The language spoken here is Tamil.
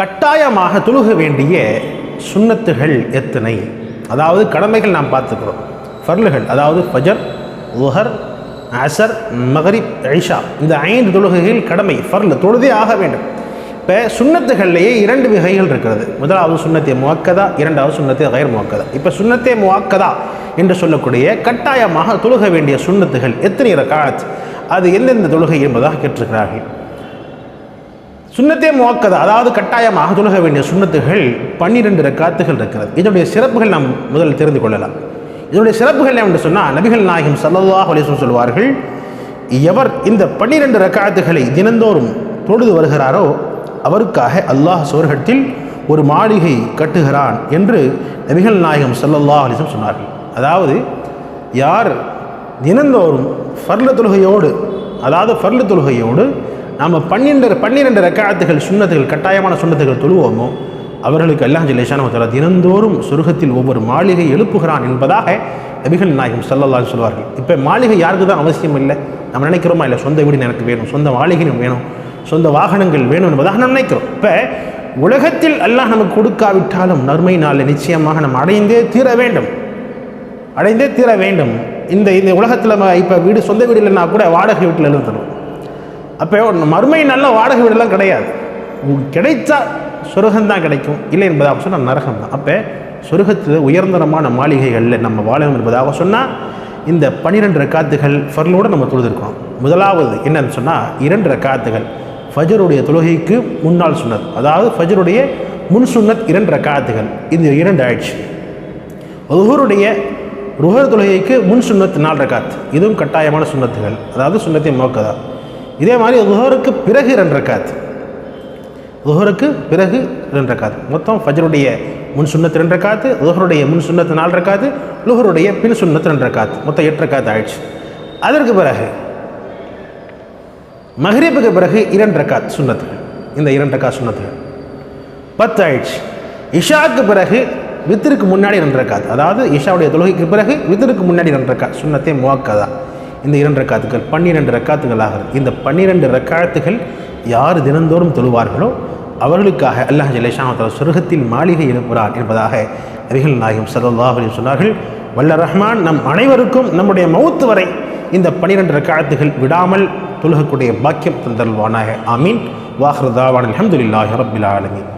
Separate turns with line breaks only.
கட்டாயமாக தொழுக வேண்டிய சுண்ணத்துகள் எத்தனை? அதாவது கடமைகள் நாம் பார்த்துக்கிறோம். ஃபர்லுகள் அதாவது ஃபஜர் உஹர் அசர் மகரிப் ஐஷா. இந்த ஐந்து தொழுகைகள் கடமை ஃபர்லு தொழுதே ஆக வேண்டும். இப்போ சுண்ணத்துகள்லேயே இரண்டு வகைகள் இருக்கிறது. முதலாவது சுண்ணத்தை முவக்கதா இரண்டாவது சுண்ணத்தை கயர் முவக்கதா. இப்போ சுண்ணத்தை முவாக்கதா என்று சொல்லக்கூடிய கட்டாயமாக தொழுக வேண்டிய சுண்ணத்துகள் எத்தனை ரகாத் அது எந்தெந்த தொழுகை என்பதாக கேட்டிருக்கிறார்கள். சுண்ணத்தே முவக்கது. அதாவது கட்டாயமாக தொழுக வேண்டிய சுண்ணத்துகள் பன்னிரெண்டு ரக்காத்துகள் இருக்கிறது. இதனுடைய சிறப்புகள் நாம் முதலில் தெரிந்து கொள்ளலாம். இதனுடைய சிறப்புகள் என்று சொன்னால் நபிகள் நாயகம் சல்லல்லாஹ் அலிசம் சொல்வார்கள் எவர் இந்த பன்னிரெண்டு ரக்காத்துகளை தினந்தோறும் தொழுது வருகிறாரோ அவருக்காக அல்லாஹ் சுவர்கத்தில் ஒரு மாளிகை கட்டுகிறான் என்று நபிகள் நாயகம் சல்லல்லாஹ் அலிசம் சொன்னார்கள். அதாவது யார் தினந்தோறும் ஃபர்ல தொழுகையோடு அதாவது ஃபர்ல தொழுகையோடு நாம் பன்னிரெண்டு பன்னிரெண்டு ரக்காத்துகள் சுண்ணத்துகள் கட்டாயமான சுண்ணத்துகள் தொழுவோமோ அவர்களுக்கு அல்லாஹ் ஜல்லேஷான தினந்தோறும் சுருகத்தில் ஒவ்வொரு மாளிகை எழுப்புகிறான் என்பதாக நபிகள் நாயகம் சல்லல்லாஹு சொல்வார்கள் இப்போ மாளிகை யாருக்கு தான் அவசியம் இல்லை? நம்ம நினைக்கிறோமா? இல்லை சொந்த வீடு எனக்கு வேணும் சொந்த மாளிகையும் வேணும் சொந்த வாகனங்கள் வேணும் என்பதாக நம்ம நினைக்கிறோம். இப்போ உலகத்தில் அல்லாஹ் நமக்கு கொடுக்காவிட்டாலும் நறுமை நாளில் நிச்சயமாக நம்ம அடைந்தே தீர வேண்டும். அடைந்தே தீர வேண்டும். இந்த இந்த உலகத்தில் இப்போ வீடு சொந்த வீடு இல்லைன்னா கூட வாடகை வீட்டில் எழுந்தணும் அப்போ மறுமை நல்ல வாடகை வீடெல்லாம் கிடையாது. உங்களுக்கு கிடைச்சா சொர்க்கம்தான் கிடைக்கும். இல்லை என்பதாக சொன்னால் நரகம் தான். அப்போ சொர்க்கத்தில் உயர்ந்தரமான மாளிகைகளில் நம்ம வாழணும் என்பதாக சொன்னால் இந்த பன்னிரெண்டு ரக்காத்துகள் ஃபர்லோடு நம்ம தொழுதுருக்கோம். முதலாவது என்னன்னு சொன்னால் இரண்டு ரக்காத்துகள். ஃபஜருடைய தொழுகைக்கு முன்னால் சுன்னத். அதாவது ஃபஜருடைய முன் சுன்னத் இரண்டு ரக்காத்துகள். இது இரண்டு ஆயிடுச்சு. ருஹருடைய ருஹர் தொழுகைக்கு முன் சுன்னத் நாலு ரக்காத். இதுவும் கட்டாயமான சுண்ணத்துகள். அதாவது சுண்ணத்தை மோக்கதா இதே மாதிரி ருஹருக்கு பிறகு ரெண்டு ரக்காத். ருஹருக்கு பிறகு ரெண்டு ரக்காத். மொத்தம் ஃபஜருடைய முன் சுண்ணத்து ரெண்டு ரக்காத்து ருஹருடைய முன் சுண்ணத்து நாலு ரக்காத்து லுஹருடைய பின் சுண்ணத்து ரெண்டு ரக்காத்து. மொத்தம் எட்டு ரக்காத்து ஆயிடுச்சு. அதற்கு பிறகு மஹ்ரிபுக்கு பிறகு இரண்டு ரக்காத் சுண்ணத்து இந்த இரண்டு ரக்காத் சுண்ணத்துகள். பத்து ஆயிடுச்சு. இஷாவுக்கு பிறகு வித்திற்கு முன்னாடி ரெண்டு ரக்காத். அதாவது இஷாவுடைய தொழுகைக்கு பிறகு வித்திற்கு முன்னாடி ரெண்டு ரக்காத். சுண்ணத்தை முவாக்கதா. இந்த இரண்டு ரக்காத்துகள் பன்னிரெண்டு ரக்காத்துகள் ஆகிறது இந்த பன்னிரெண்டு ரக்காத்துகள் யார் தினந்தோறும் தொழுவார்களோ அவர்களுக்காக அல்லாஹ் ஜலேஷான் தலா சொர்க்கத்தில் மாளிகை எழுப்புகிறார் என்பதாக நபிகள் நாயகம் சல்லாஹ் அலி சொன்னார்கள் வல்ல ரஹ்மான் நம் அனைவருக்கும் நம்முடைய மௌத்து வரை இந்த பன்னிரெண்டு ரக்காத்துகள் விடாமல் தொழுகக்கூடிய பாக்கியம் தந்தல்வானாக ஆமீன். வாஹ்ரதாவான் அலமதுல்லாஹி ரபில் ஆலமீன்.